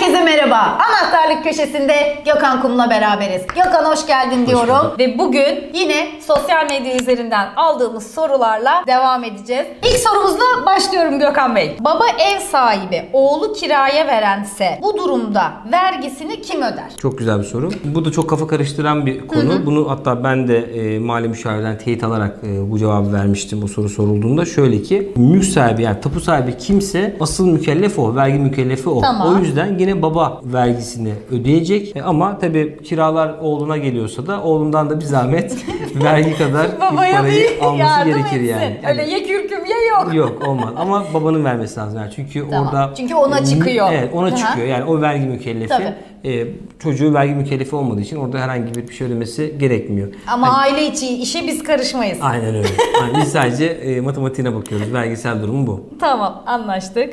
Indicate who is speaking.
Speaker 1: Herkese merhaba. Anahtarlık köşesinde Gökhan Kum'la beraberiz. Gökhan hoş geldin diyorum.
Speaker 2: bulduk.
Speaker 1: Ve bugün yine sosyal medya üzerinden aldığımız sorularla devam edeceğiz. İlk sorumuzla başlıyorum Gökhan Bey. Baba ev sahibi oğlu kiraya verense bu durumda vergisini kim öder?
Speaker 2: Çok güzel bir soru. Bu da çok kafa karıştıran bir konu. Bunu hatta ben de e, mali müşavirden teyit alarak e, bu cevabı vermiştim bu soru sorulduğunda. Şöyle ki mülk sahibi yani tapu sahibi kimse asıl mükellef o, vergi mükellefi o.
Speaker 1: Tamam.
Speaker 2: O yüzden yine baba vergisini ödeyecek. E, ama tabii kiralar oğluna geliyorsa da oğlundan da bir zahmet vergi kadar bir parayı alması
Speaker 1: yardım
Speaker 2: gerekir
Speaker 1: etsin.
Speaker 2: yani.
Speaker 1: Öyle ye kürküm ye yok.
Speaker 2: Yok olmaz ama babanın vermesi lazım yani çünkü
Speaker 1: Tamam.
Speaker 2: orada
Speaker 1: Çünkü ona çıkıyor.
Speaker 2: Evet ona
Speaker 1: Aha.
Speaker 2: çıkıyor yani o vergi mükellefi
Speaker 1: Tabii.
Speaker 2: e, çocuğu vergi mükellefi olmadığı için orada herhangi bir şey ödemesi gerekmiyor.
Speaker 1: Ama aile içi işe biz karışmayız.
Speaker 2: Aynen öyle. Yani biz sadece e, matematiğine bakıyoruz. Vergisel durumu bu.
Speaker 1: Tamam anlaştık.